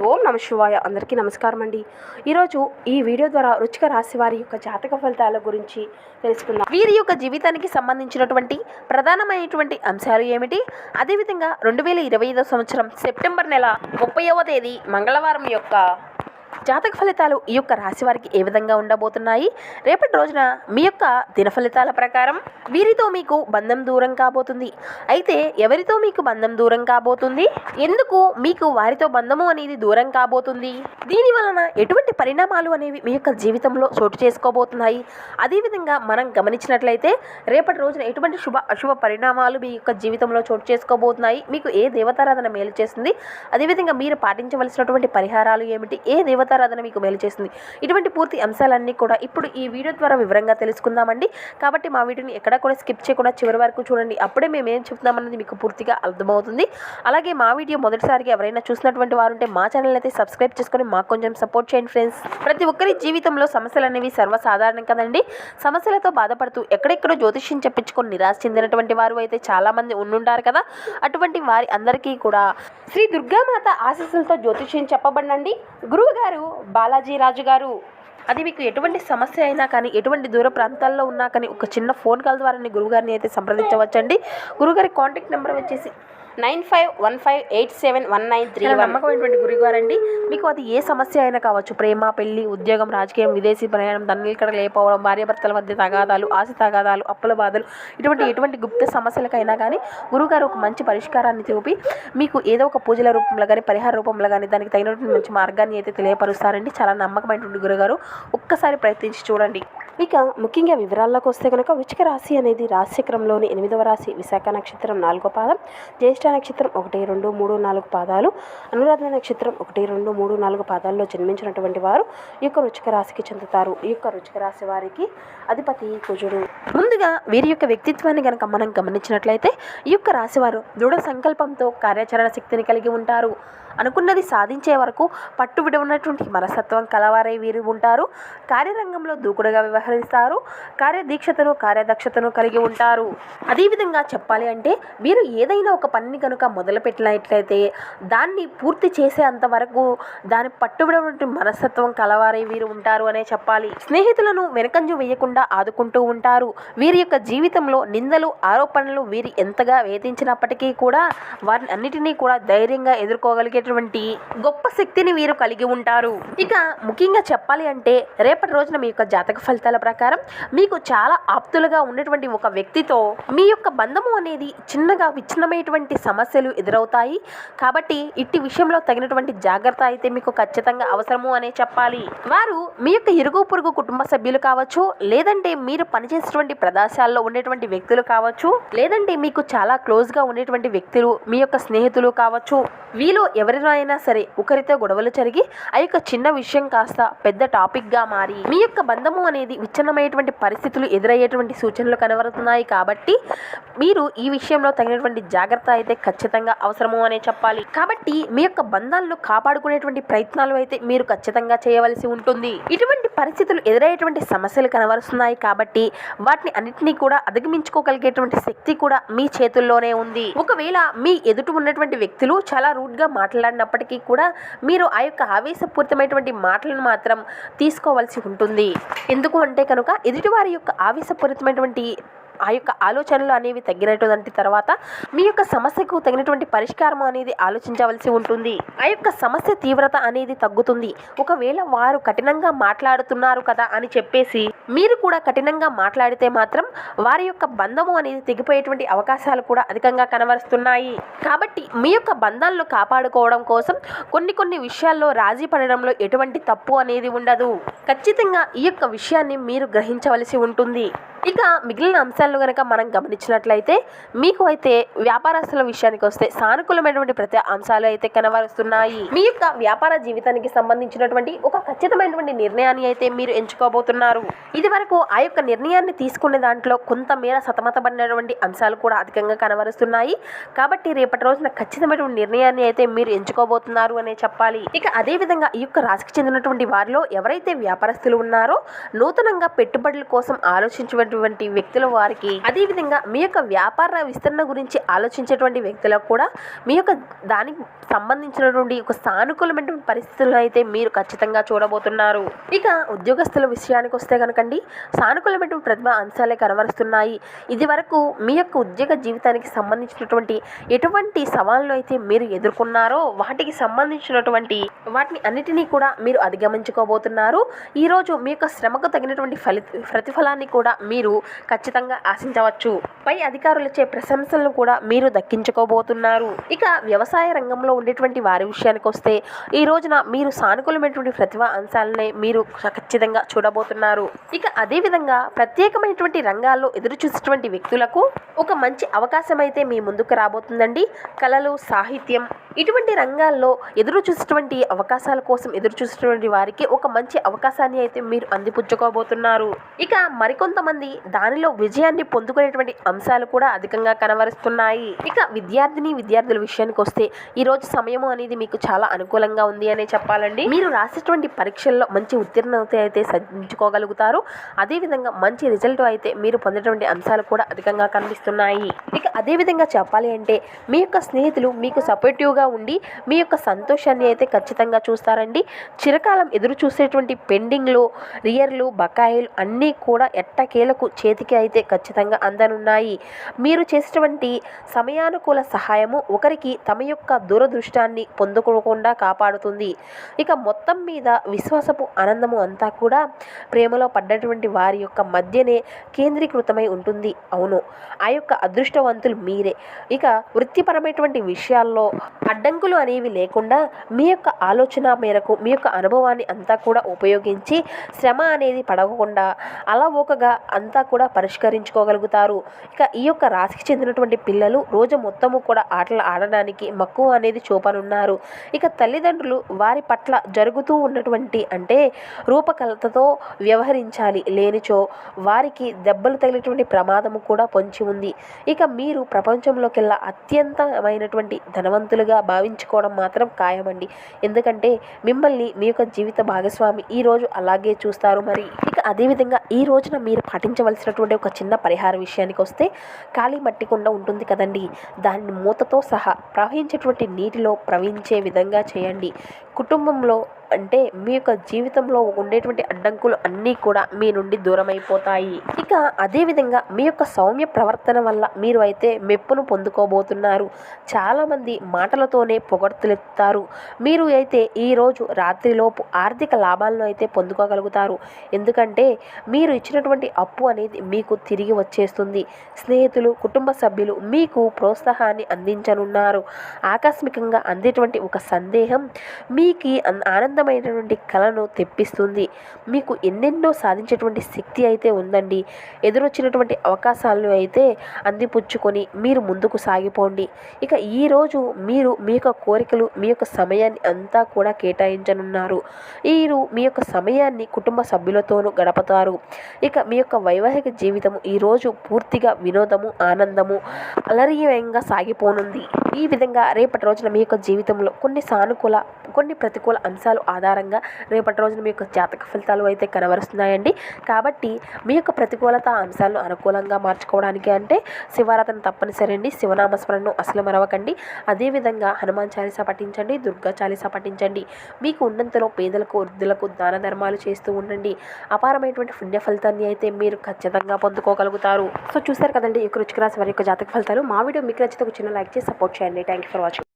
ఓం నమ శివాయ. అందరికీ నమస్కారం అండి. ఈరోజు ఈ వీడియో ద్వారా రుచిక రాశి వారి యొక్క జాతక ఫలితాల గురించి తెలుసుకుందాం. వీరి యొక్క జీవితానికి సంబంధించినటువంటి ప్రధానమైనటువంటి అంశాలు ఏమిటి? అదేవిధంగా రెండు వేల ఇరవై ఐదో సంవత్సరం సెప్టెంబర్ నెల ముప్పైవ తేదీ మంగళవారం యొక్క జాతక ఫలితాలు ఈ యొక్క రాశి వారికి ఏ విధంగా ఉండబోతున్నాయి? రేపటి రోజున మీ యొక్క దిన ఫలితాల ప్రకారం వీరితో మీకు బంధం దూరం కాబోతుంది. అయితే ఎవరితో మీకు బంధం దూరం కాబోతుంది? ఎందుకు మీకు వారితో బంధము అనేది దూరం కాబోతుంది? దీని వలన ఎటువంటి పరిణామాలు అనేవి మీ యొక్క జీవితంలో చోటు చేసుకోబోతున్నాయి? అదేవిధంగా మనం గమనించినట్లయితే రేపటి రోజున ఎటువంటి శుభ అశుభ పరిణామాలు మీ యొక్క జీవితంలో చోటు చేసుకోబోతున్నాయి? మీకు ఏ దేవతారాధన మేలు చేస్తుంది? అదేవిధంగా మీరు పాటించవలసినటువంటి పరిహారాలు ఏమిటి? ఏ దేవతారాధన మీకు మేలు చేస్తుంది. ఇటువంటి పూర్తి అంశాలన్నీ కూడా ఇప్పుడు ఈ వీడియో ద్వారా వివరంగా తెలుసుకుందామండి. కాబట్టి మా వీడియోని ఎక్కడా కూడా స్కిప్ చేయకుండా చివరి వరకు చూడండి. అప్పుడే మేము ఏం చెప్తున్నామన్నది మీకు పూర్తిగా అర్థమవుతుంది. అలాగే మా వీడియో మొదటిసారిగా ఎవరైనా చూసినటువంటి వారు ఉంటే మా ఛానల్ అయితే సబ్స్క్రైబ్ చేసుకొని మాకు కొంచెం సపోర్ట్ చేయండి ఫ్రెండ్స్ ప్రతి ఒక్కరి జీవితంలో సమస్యలు అనేవి సర్వసాధారణం కదండి. సమస్యలతో బాధపడుతూ ఎక్కడెక్కడో జ్యోతిష్యం చెప్పించుకొని నిరాశ చెందినటువంటి వారు అయితే చాలా మంది ఉండుంటారు కదా. అటువంటి వారి అందరికీ కూడా శ్రీ దుర్గామాత ఆశీస్సులతో జ్యోతిష్యం చెప్పబడినండి. గురువు గారు బాలాజీ రాజు గారు అది మీకు ఎటువంటి సమస్య అయినా కానీ ఎటువంటి దూర ప్రాంతాల్లో ఉన్నా కానీ ఒక చిన్న ఫోన్ కాల్ ద్వారా గురువుగారిని అయితే సంప్రదించవచ్చండి. గురువుగారి కాంటాక్ట్ నెంబర్ వచ్చేసి nine five one five eight seven one nine three నమ్మకమైనటువంటి గురుగారండి మీకు అది ఏ సమస్య అయినా కావచ్చు. ప్రేమ పెళ్ళి ఉద్యోగం రాజకీయం విదేశీ ప్రయాణం దండలు ఇక్కడ లేకపోవడం భార్యాభర్తల మధ్య తగాదాలు ఆశ తగాదాలు అప్పుల బాధలు ఇటువంటి ఎటువంటి గుప్త సమస్యలకైనా కానీ గురువుగారు ఒక మంచి పరిష్కారాన్ని చూపి మీకు ఏదో ఒక పూజల రూపంలో కానీ పరిహార రూపంలో కానీ దానికి తగినటువంటి మంచి మార్గాన్ని అయితే తెలియపరుస్తారండి. చాలా నమ్మకమైనటువంటి గురుగారు ఒక్కసారి ప్రయత్నించి చూడండి. ఇక ముఖ్యంగా వివరాల్లోకి వస్తే కనుక వృచ్చిక రాశి అనేది రాశిచక్రంలోని ఎనిమిదవ రాశి విశాఖ నక్షత్రం నాలుగో పాదం జ్యేష్ఠ నక్షత్రం ఒకటి రెండు మూడు నాలుగు పాదాలు అనురాధ నక్షత్రం ఒకటి రెండు మూడు నాలుగు పాదాల్లో జన్మించినటువంటి వారు ఈ యొక్క వృచ్చిక రాశికి చెందుతారు. ఈ యొక్క వృచ్చిక రాశి వారికి అధిపతి కుజుడు. ముందుగా వీరి యొక్క వ్యక్తిత్వాన్ని కనుక మనం గమనించినట్లయితే ఈ యొక్క రాశి వారు దృఢ సంకల్పంతో కార్యాచరణ శక్తిని కలిగి ఉంటారు. అనుకున్నది సాధించే వరకు పట్టు విడవనటువంటి మనస్తత్వం కలవారై వీరు ఉంటారు. కార్యరంగంలో దూకుడుగా వ్యవహరిస్తారు. కార్యదీక్షతను కార్యదక్షతను కలిగి ఉంటారు. అదేవిధంగా చెప్పాలి అంటే వీరు ఏదైనా ఒక పనిని కనుక మొదలుపెట్టినట్లయితే దాన్ని పూర్తి చేసేంత వరకు దాని పట్టుబడినటువంటి మనస్తత్వం కలవారై వీరు ఉంటారు అనే చెప్పాలి. స్నేహితులను వెనకంజు వేయకుండా ఆదుకుంటూ ఉంటారు. వీరి యొక్క జీవితంలో నిందలు ఆరోపణలు వీరి ఎంతగా వేధించినప్పటికీ కూడా వారిని అన్నిటినీ కూడా ధైర్యంగా ఎదుర్కోగలిగే అనేటువంటి గొప్ప శక్తిని వీరు కలిగి ఉంటారు. ఇక ముఖ్యంగా చెప్పాలి అంటే రేపటి రోజున మీ యొక్క జాతక ఫలితాల ప్రకారం మీకు చాలా ఆప్తులుగా ఉన్నటువంటి ఒక వ్యక్తితో మీ యొక్క బంధము అనేది చిన్నగా విచ్ఛిన్నమైనటువంటి సమస్యలు ఎదురవుతాయి. కాబట్టి ఇట్టి విషయంలో తగినటువంటి జాగ్రత్త అయితే మీకు ఖచ్చితంగా అవసరము అనే చెప్పాలి. వారు మీ యొక్క ఇరుగు పొరుగు కుటుంబ సభ్యులు కావచ్చు లేదంటే మీరు పనిచేసేటువంటి ప్రదేశాల్లో ఉండేటువంటి వ్యక్తులు కావచ్చు లేదంటే మీకు చాలా క్లోజ్గా ఉండేటువంటి వ్యక్తులు మీ యొక్క స్నేహితులు కావచ్చు. ఎవరిలో అయినా సరే ఒకరితో గొడవలు జరిగి ఆ యొక్క చిన్న విషయం కాస్త పెద్ద టాపిక్గా మారి మీ యొక్క బంధము అనేది విచ్ఛిన్నమయ్యేటువంటి పరిస్థితులు ఎదురయ్యేటువంటి సూచనలు కనబడుతున్నాయి కాబట్టి మీరు ఈ విషయంలో తగినటువంటి జాగ్రత్త అయితే ఖచ్చితంగా అవసరము అనే చెప్పాలి. కాబట్టి మీ యొక్క బంధాలను కాపాడుకునేటువంటి ప్రయత్నాలు అయితే మీరు ఖచ్చితంగా చేయవలసి ఉంటుంది. ఇటువంటి పరిస్థితులు ఎదురయ్యేటువంటి సమస్యలు కనబరుస్తున్నాయి కాబట్టి వాటిని అన్నింటినీ కూడా అధిగమించుకోగలిగేటువంటి శక్తి కూడా మీ చేతుల్లోనే ఉంది. ఒకవేళ మీ ఎదుట ఉన్నటువంటి వ్యక్తులు చాలా రూడ్గా మాట్లాడినప్పటికీ కూడా మీరు ఆ యొక్క ఆవేశపూరితమైనటువంటి మాటలను మాత్రం తీసుకోవాల్సి ఉంటుంది. ఎందుకు అంటే కనుక ఎదుటివారి యొక్క ఆవేశపూరితమైనటువంటి ఆ యొక్క ఆలోచనలు అనేవి తగ్గినటువంటి తర్వాత మీ యొక్క సమస్యకు తగినటువంటి పరిష్కారం అనేది ఆలోచించవలసి ఉంటుంది. ఆ యొక్క సమస్య తీవ్రత అనేది తగ్గుతుంది. ఒకవేళ వారు కఠినంగా మాట్లాడుతున్నారు కదా అని చెప్పేసి మీరు కూడా కఠినంగా మాట్లాడితే మాత్రం వారి యొక్క బంధము అనేది తెగిపోయేటువంటి అవకాశాలు కూడా అధికంగా కనబరుస్తున్నాయి. కాబట్టి మీ యొక్క బంధాలను కాపాడుకోవడం కోసం కొన్ని కొన్ని విషయాల్లో రాజీ పడడంలో ఎటువంటి తప్పు అనేది ఉండదు. ఖచ్చితంగా ఈ యొక్క విషయాన్ని మీరు గ్రహించవలసి ఉంటుంది. ఇక మిగిలిన అంశాలను కనుక మనం గమనించినట్లయితే మీకు అయితే వ్యాపారస్తుల విషయానికి వస్తే సానుకూలమైనటువంటి ప్రతి అంశాలు అయితే కనబరుస్తున్నాయి. మీ యొక్క వ్యాపార జీవితానికి సంబంధించినటువంటి ఒక ఖచ్చితమైనటువంటి నిర్ణయాన్ని అయితే మీరు ఎంచుకోబోతున్నారు. ఇది వరకు ఆ యొక్క నిర్ణయాన్ని తీసుకునే దాంట్లో కొంతమేర సతమతపడినటువంటి అంశాలు కూడా అధికంగా కనబరుస్తున్నాయి. కాబట్టి రేపటి రోజున ఖచ్చితమైనటువంటి నిర్ణయాన్ని అయితే మీరు ఎంచుకోబోతున్నారు అనే చెప్పాలి. ఇక అదే విధంగా ఈ యొక్క రాశికి చెందినటువంటి వారిలో ఎవరైతే వ్యాపారస్తులు ఉన్నారో నూతనంగా పెట్టుబడుల కోసం ఆలోచించినటువంటి వ్యక్తుల వారికి అదేవిధంగా మీ యొక్క వ్యాపార విస్తరణ గురించి ఆలోచించేటువంటి వ్యక్తులకు కూడా మీ యొక్క దానికి సంబంధించినటువంటి ఒక సానుకూలమైనటువంటి పరిస్థితులను అయితే మీరు ఖచ్చితంగా చూడబోతున్నారు. ఇక ఉద్యోగస్తుల విషయానికి వస్తే కనుకండి సానుకూలమైనటువంటి ప్రతిభ అంశాలే కనబరుస్తున్నాయి. ఇది వరకు మీ యొక్క ఉద్యోగ జీవితానికి సంబంధించినటువంటి ఎటువంటి సవాళ్ళను అయితే మీరు ఎదుర్కొన్నారో వాటికి సంబంధించినటువంటి వాటిని అన్నిటినీ కూడా మీరు అధిగమించుకోబోతున్నారు. ఈరోజు మీ యొక్క శ్రమకు తగినటువంటి ఫలి ప్రతిఫలాన్ని కూడా మీరు మీరు ఖచ్చితంగా ఆశించవచ్చు. పై అధికారులచే ప్రశంసలను కూడా మీరు దక్కించుకోబోతున్నారు. ఇక వ్యవసాయ రంగంలో ఉండేటువంటి వారి విషయానికి వస్తే ఈ రోజున మీరు సానుకూలమైనటువంటి ప్రతిభ అంశాలనే మీరు ఖచ్చితంగా చూడబోతున్నారు. ఇక అదేవిధంగా ప్రత్యేకమైనటువంటి రంగాల్లో ఎదురు చూసేటువంటి వ్యక్తులకు ఒక మంచి అవకాశం అయితే మీ ముందుకు రాబోతుందండి. కళలు సాహిత్యం ఇటువంటి రంగాల్లో ఎదురు చూసేటువంటి అవకాశాల కోసం ఎదురు చూసేటువంటి వారికి ఒక మంచి అవకాశాన్ని అయితే మీరు అందిపుచ్చుకోబోతున్నారు. ఇక మరికొంతమంది దానిలో విజయాన్ని పొందుకునేటువంటి అంశాలు కూడా అధికంగా కనబరుస్తున్నాయి. ఇక విద్యార్థిని విద్యార్థుల విషయానికి వస్తే ఈ రోజు సమయం అనేది మీకు చాలా అనుకూలంగా ఉంది అనే చెప్పాలండి. మీరు రాసేటువంటి పరీక్షల్లో మంచి ఉత్తీర్ణత అయితే సాధించుకోగలుగుతారు. అదేవిధంగా మంచి రిజల్ట్ అయితే మీరు పొందేటువంటి అంశాలు కూడా అధికంగా కనిపిస్తున్నాయి. ఇక అదేవిధంగా చెప్పాలి అంటే మీ యొక్క స్నేహితులు మీకు సపోర్టివ్గా ఉండి మీ యొక్క సంతోషాన్ని అయితే ఖచ్చితంగా చూస్తారండి. చిరకాలం ఎదురు చూసేటువంటి పెండింగ్లు రియర్లు బకాయిలు అన్నీ కూడా ఎట్టకేలకు చేతికి అయితే ఖచ్చితంగా అందనున్నాయి. మీరు చేసినటువంటి సమయానుకూల సహాయము ఒకరికి తమ యొక్క దూరదృష్టాన్ని పొందుకోకుండా కాపాడుతుంది. ఇక మొత్తం మీద విశ్వాసపు ఆనందము అంతా కూడా ప్రేమలో పడ్డటువంటి వారి యొక్క మధ్యనే కేంద్రీకృతమై ఉంటుంది. అవును ఆ యొక్క అదృష్టవంతులు మీరే. ఇక వృత్తిపరమైనటువంటి విషయాల్లో అడ్డంకులు అనేవి లేకుండా మీ యొక్క ఆలోచన మేరకు మీ యొక్క అనుభవాన్ని అంతా కూడా ఉపయోగించి శ్రమ అనేది పడకుండా అలవోకగా అంత కూడా పరిష్కరించుకోగలుగుతారు. ఇక ఈ యొక్క రాశికి చెందినటువంటి పిల్లలు రోజు మొత్తము కూడా ఆటలు ఆడడానికి మక్కువ అనేది చూపనున్నారు. ఇక తల్లిదండ్రులు వారి పట్ల జరుగుతూ ఉన్నటువంటి అంటే రూపకలతతో వ్యవహరించాలి లేనిచో వారికి దెబ్బలు తగిలేటువంటి ప్రమాదము కూడా పొంచి ఉంది. ఇక మీరు ప్రపంచంలోకెల్లా అత్యంతమైనటువంటి ధనవంతులుగా భావించుకోవడం మాత్రం ఖాయమండి. ఎందుకంటే మిమ్మల్ని మీ యొక్క జీవిత భాగస్వామి ఈ రోజు అలాగే చూస్తారు మరి. అదేవిధంగా ఈ రోజున మీరు పాటించవలసినటువంటి ఒక చిన్న పరిహార విషయానికి వస్తే ఖాళీ మట్టి కుండ ఉంటుంది కదండి. దాన్ని మూతతో సహా ప్రవహించేటువంటి నీటిలో ప్రవహించే విధంగా చేయండి. కుటుంబంలో అంటే మీ యొక్క జీవితంలో ఉండేటువంటి అడ్డంకులు అన్నీ కూడా మీ నుండి దూరం అయిపోతాయి ఇక అదేవిధంగా మీ యొక్క సౌమ్య ప్రవర్తన వల్ల మీరు అయితే మెప్పును పొందుకోబోతున్నారు. చాలామంది మాటలతోనే పొగడ్తలెత్తారు మీరు అయితే ఈరోజు రాత్రిలోపు ఆర్థిక లాభాలను అయితే పొందుకోగలుగుతారు. ఎందుకంటే మీరు ఇచ్చినటువంటి అప్పు అనేది మీకు తిరిగి వచ్చేస్తుంది. స్నేహితులు కుటుంబ సభ్యులు మీకు ప్రోత్సాహాన్ని అందించనున్నారు. ఆకస్మికంగా అందేటువంటి ఒక సందేహం మీకు ఆనందమైనటువంటి కళను తెప్పిస్తుంది. మీకు ఎన్నెన్నో సాధించేటువంటి శక్తి అయితే ఉందండి. ఎదురొచ్చినటువంటి అవకాశాలను అయితే అందిపుచ్చుకొని మీరు ముందుకు సాగిపోండి. ఇక ఈరోజు మీరు మీ యొక్క కోరికలు మీ యొక్క సమయాన్ని అంతా కూడా కేటాయించనున్నారు. మీరు మీ యొక్క సమయాన్ని కుటుంబ సభ్యులతోనూ గడపతారు. ఇక మీ యొక్క వైవాహిక జీవితము ఈరోజు పూర్తిగా వినోదము ఆనందము అలరీయంగా సాగిపోనుంది. ఈ విధంగా రేపటి రోజున మీ యొక్క జీవితంలో కొన్ని సానుకూల కొన్ని ప్రతికూల అంశాలు ఆధారంగా రేపటి రోజున మీ యొక్క జాతక ఫలితాలు అయితే కనబరుస్తున్నాయండి. కాబట్టి మీ యొక్క ప్రతికూలత అంశాలను అనుకూలంగా మార్చుకోవడానికి అంటే శివారాధన తప్పనిసరి అండి. శివనామస్మరణను అసలు మరవకండి. అదేవిధంగా హనుమాన్ చాలీస పఠించండి దుర్గా చాలీస పఠించండి. మీకు ఉన్నంతలో పేదలకు వృద్ధులకు దాన ధర్మాలు చేస్తూ ఉండండి. అపారమైనటువంటి పుణ్య ఫలితాన్ని అయితే మీరు ఖచ్చితంగా పొందుకోగలుగుతారు. సో చూసారు కదండి ఈ రుచికరాశి వారి యొక్క జాతక ఫలితాలు. మా వీడియో మీకు నచ్చితే ఒక చిన్న లైక్ చేసి సపోర్ట్ చేయండి. Thank you for watching